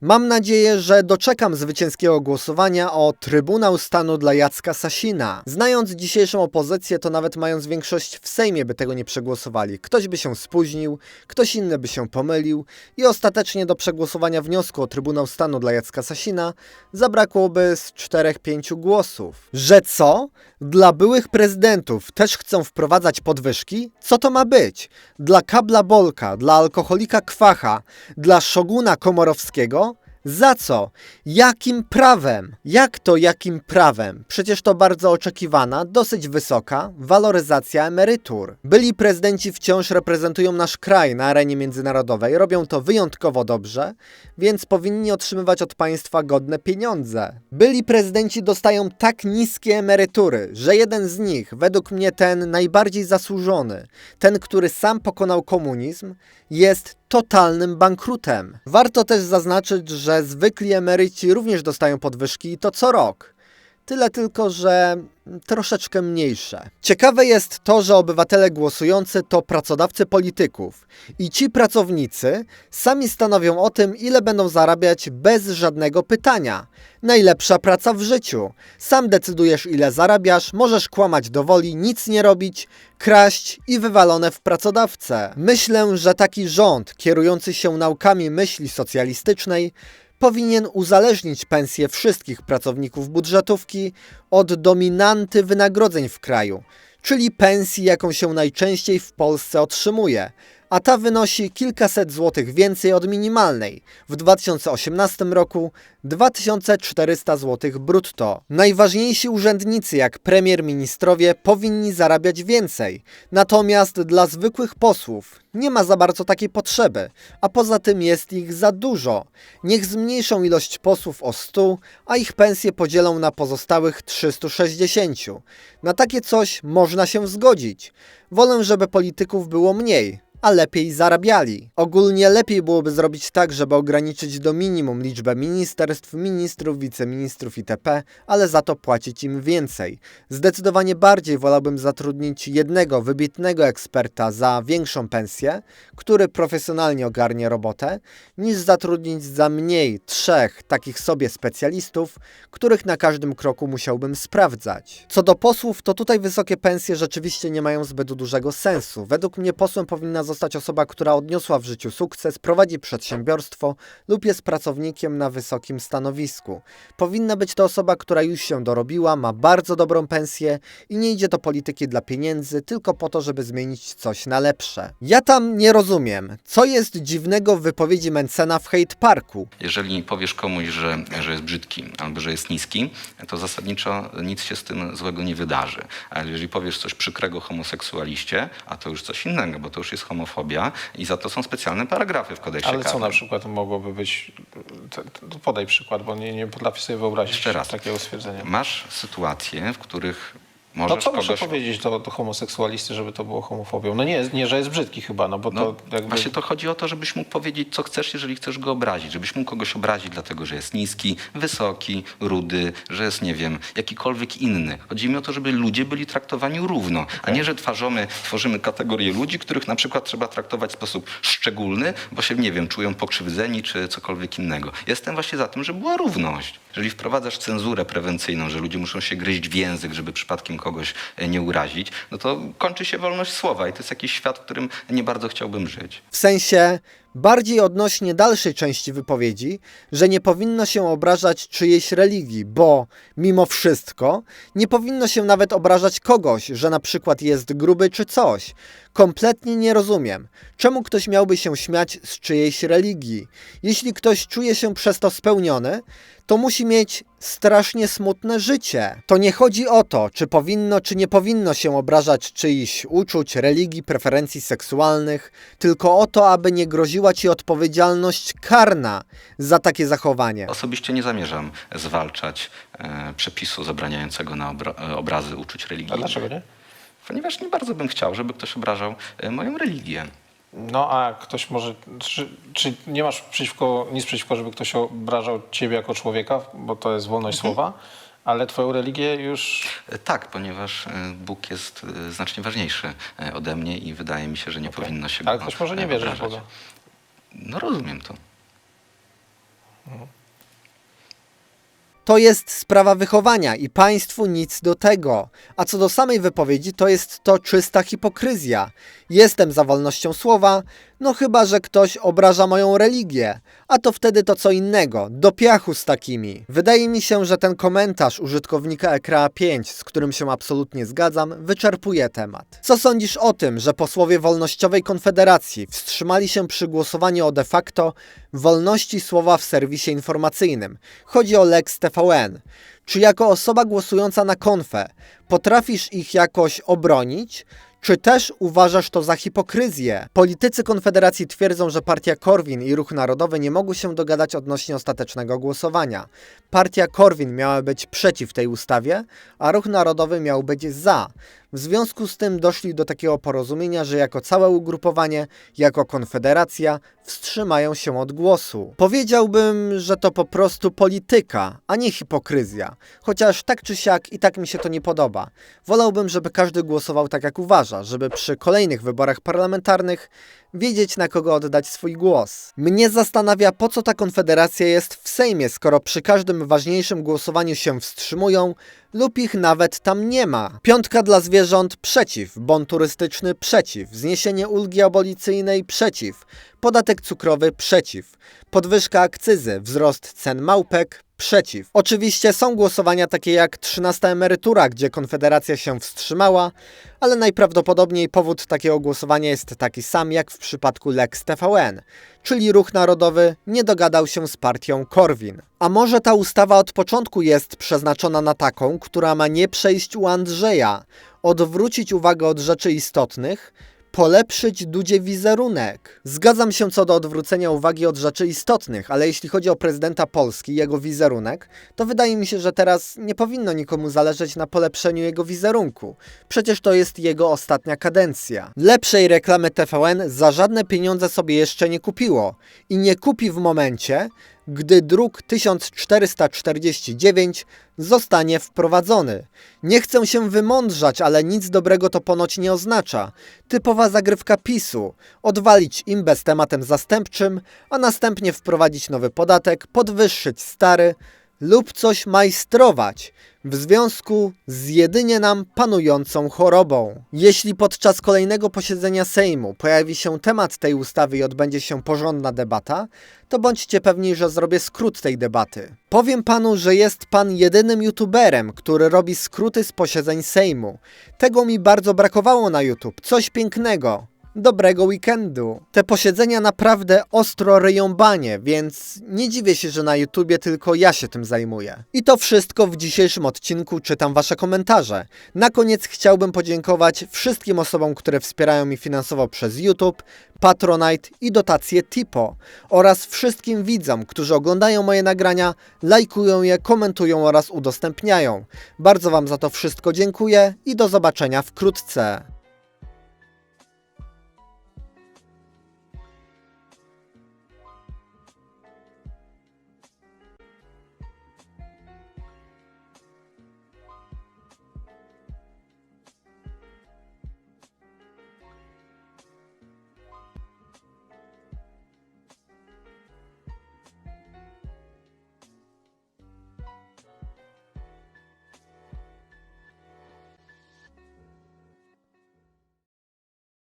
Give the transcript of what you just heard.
Mam nadzieję, że doczekam zwycięskiego głosowania o Trybunał Stanu dla Jacka Sasina. Znając dzisiejszą opozycję, to nawet mając większość w Sejmie by tego nie przegłosowali. Ktoś by się spóźnił, ktoś inny by się pomylił i ostatecznie do przegłosowania wniosku o Trybunał Stanu dla Jacka Sasina zabrakłoby z 4-5 głosów. Że co? Dla byłych prezydentów też chcą wprowadzać podwyżki? Co to ma być? Dla kabla Bolka, dla alkoholika Kwacha, dla szoguna Komorowskiego? Za co? Jakim prawem? Jak to jakim prawem? Przecież to bardzo oczekiwana, dosyć wysoka waloryzacja emerytur. Byli prezydenci wciąż reprezentują nasz kraj na arenie międzynarodowej, robią to wyjątkowo dobrze, więc powinni otrzymywać od państwa godne pieniądze. Byli prezydenci dostają tak niskie emerytury, że jeden z nich, według mnie ten najbardziej zasłużony, ten, który sam pokonał komunizm, jest totalnym bankrutem. Warto też zaznaczyć, że zwykli emeryci również dostają podwyżki i to co rok. Tyle tylko, że troszeczkę mniejsze. Ciekawe jest to, że obywatele głosujący to pracodawcy polityków i ci pracownicy sami stanowią o tym, ile będą zarabiać bez żadnego pytania. Najlepsza praca w życiu. Sam decydujesz, ile zarabiasz, możesz kłamać do woli, nic nie robić, kraść i wywalone w pracodawcę. Myślę, że taki rząd, kierujący się naukami myśli socjalistycznej, powinien uzależnić pensje wszystkich pracowników budżetówki od dominanty wynagrodzeń w kraju, czyli pensji, jaką się najczęściej w Polsce otrzymuje, a ta wynosi kilkaset złotych więcej od minimalnej. W 2018 roku 2400 zł brutto. Najważniejsi urzędnicy, jak premier, ministrowie, powinni zarabiać więcej. Natomiast dla zwykłych posłów nie ma za bardzo takiej potrzeby, a poza tym jest ich za dużo. Niech zmniejszą ilość posłów o 100, a ich pensje podzielą na pozostałych 360. Na takie coś można się zgodzić. Wolę, żeby polityków było mniej a lepiej zarabiali. Ogólnie lepiej byłoby zrobić tak, żeby ograniczyć do minimum liczbę ministerstw, ministrów, wiceministrów itp., ale za to płacić im więcej. Zdecydowanie bardziej wolałbym zatrudnić jednego wybitnego eksperta za większą pensję, który profesjonalnie ogarnie robotę, niż zatrudnić za mniej trzech takich sobie specjalistów, których na każdym kroku musiałbym sprawdzać. Co do posłów, to tutaj wysokie pensje rzeczywiście nie mają zbyt dużego sensu. Według mnie posłem powinna zostać osoba, która odniosła w życiu sukces, prowadzi przedsiębiorstwo lub jest pracownikiem na wysokim stanowisku. Powinna być to osoba, która już się dorobiła, ma bardzo dobrą pensję i nie idzie do polityki dla pieniędzy, tylko po to, żeby zmienić coś na lepsze. Ja tam nie rozumiem, co jest dziwnego w wypowiedzi Mencena w Hate Parku. Jeżeli powiesz komuś, że, że jest brzydki albo że jest niski, to zasadniczo nic się z tym złego nie wydarzy. Ale jeżeli powiesz coś przykrego homoseksualiście, a to już coś innego, bo to już jest homofobia i za to są specjalne paragrafy w kodeksie Ale co karnym. na przykład mogłoby być, to, to podaj przykład, bo nie, nie potrafię sobie wyobrazić Jeszcze raz. takiego stwierdzenia. Masz sytuacje, w których No możesz co muszę kogoś... powiedzieć do, do homoseksualisty, żeby to było homofobią? No nie, nie, że jest brzydki chyba, no bo No, to jakby... Właśnie to chodzi o to, żebyś mógł powiedzieć, co chcesz, jeżeli chcesz go obrazić. Żebyś mógł kogoś obrazić, dlatego że jest niski, wysoki, rudy, że jest, nie wiem, jakikolwiek inny. Chodzi mi o to, żeby ludzie byli traktowani równo, a nie, że tworzymy, tworzymy kategorię ludzi, których na przykład trzeba traktować w sposób szczególny, bo się, nie wiem, czują pokrzywdzeni czy cokolwiek innego. Jestem właśnie za tym, żeby była równość. Jeżeli wprowadzasz cenzurę prewencyjną, że ludzie muszą się gryźć w język, żeby przypadkiem kogoś e, nie urazić, no to kończy się wolność słowa i to jest jakiś świat, w którym nie bardzo chciałbym żyć. W sensie bardziej odnośnie dalszej części wypowiedzi, że nie powinno się obrażać czyjejś religii, bo mimo wszystko nie powinno się nawet obrażać kogoś, że na przykład jest gruby czy coś. Kompletnie nie rozumiem, czemu ktoś miałby się śmiać z czyjejś religii. Jeśli ktoś czuje się przez to spełniony, to musi mieć strasznie smutne życie. To nie chodzi o to, czy powinno, czy nie powinno się obrażać czyichś uczuć, religii, preferencji seksualnych, tylko o to, aby nie groziła ci odpowiedzialność karna za takie zachowanie. Osobiście nie zamierzam zwalczać e, przepisu zabraniającego na obra e, obrazy uczuć A religijnych. dlaczego nie? Ponieważ nie bardzo bym chciał, żeby ktoś obrażał e, moją religię. No a ktoś może, czy, czy nie masz przeciwko, nic przeciwko, żeby ktoś obrażał ciebie jako człowieka, bo to jest wolność Mhm. słowa, ale twoją religię już E, Tak, ponieważ e, Bóg jest e, znacznie ważniejszy ode mnie i wydaje mi się, że nie powinno się go Ale ktoś może nie wierzyć w. Boga. No rozumiem to. To jest sprawa wychowania i państwu nic do tego. A co do samej wypowiedzi, to jest to czysta hipokryzja. Jestem za wolnością słowa, no chyba, że ktoś obraża moją religię, a to wtedy to co innego, do piachu z takimi. Wydaje mi się, że ten komentarz użytkownika Ekraa 5, z którym się absolutnie zgadzam, wyczerpuje temat. Co sądzisz o tym, że posłowie Wolnościowej Konfederacji wstrzymali się przy głosowaniu o de facto wolności słowa w serwisie informacyjnym? Chodzi o Lex TVN. Czy jako osoba głosująca na konfę potrafisz ich jakoś obronić? Czy też uważasz to za hipokryzję? Politycy Konfederacji twierdzą, że partia Korwin i Ruch Narodowy nie mogły się dogadać odnośnie ostatecznego głosowania. Partia Korwin miała być przeciw tej ustawie, a Ruch Narodowy miał być za. W związku z tym doszli do takiego porozumienia, że jako całe ugrupowanie, jako konfederacja wstrzymają się od głosu. Powiedziałbym, że to po prostu polityka, a nie hipokryzja. Chociaż tak czy siak i tak mi się to nie podoba. Wolałbym, żeby każdy głosował tak jak uważa, żeby przy kolejnych wyborach parlamentarnych wiedzieć na kogo oddać swój głos. Mnie zastanawia, po co ta konfederacja jest w Sejmie, skoro przy każdym ważniejszym głosowaniu się wstrzymują lub ich nawet tam nie ma. Piątka dla zwierząt przeciw, bon turystyczny przeciw, zniesienie ulgi abolicyjnej przeciw, podatek cukrowy przeciw, podwyżka akcyzy, wzrost cen małpek przeciw. Oczywiście są głosowania takie jak 13 emerytura, gdzie Konfederacja się wstrzymała, ale najprawdopodobniej powód takiego głosowania jest taki sam jak w przypadku Lex TVN, czyli Ruch Narodowy nie dogadał się z partią Korwin. A może ta ustawa od początku jest przeznaczona na taką, która ma nie przejść u Andrzeja, odwrócić uwagę od rzeczy istotnych, polepszyć Dudzie wizerunek. Zgadzam się co do odwrócenia uwagi od rzeczy istotnych, ale jeśli chodzi o prezydenta Polski jego wizerunek, to wydaje mi się, że teraz nie powinno nikomu zależeć na polepszeniu jego wizerunku. Przecież to jest jego ostatnia kadencja. Lepszej reklamy TVN za żadne pieniądze sobie jeszcze nie kupiło i nie kupi w momencie, gdy druk 1449 zostanie wprowadzony. Nie chcę się wymądrzać, ale nic dobrego to ponoć nie oznacza. Typowa zagrywka PiSu. Odwalić imbę z tematem zastępczym, a następnie wprowadzić nowy podatek, podwyższyć stary lub coś majstrować w związku z jedynie nam panującą chorobą. Jeśli podczas kolejnego posiedzenia Sejmu pojawi się temat tej ustawy i odbędzie się porządna debata, to bądźcie pewni, że zrobię skrót tej debaty. Powiem panu, że jest pan jedynym youtuberem, który robi skróty z posiedzeń Sejmu. Tego mi bardzo brakowało na YouTube. Coś pięknego. Dobrego weekendu. Te posiedzenia naprawdę ostro ryją banie, więc nie dziwię się, że na YouTubie tylko ja się tym zajmuję. I to wszystko w dzisiejszym odcinku, czytam wasze komentarze. Na koniec chciałbym podziękować wszystkim osobom, które wspierają mnie finansowo przez YouTube, Patronite i dotacje Tipo oraz wszystkim widzom, którzy oglądają moje nagrania, lajkują je, komentują oraz udostępniają. Bardzo wam za to wszystko dziękuję i do zobaczenia wkrótce.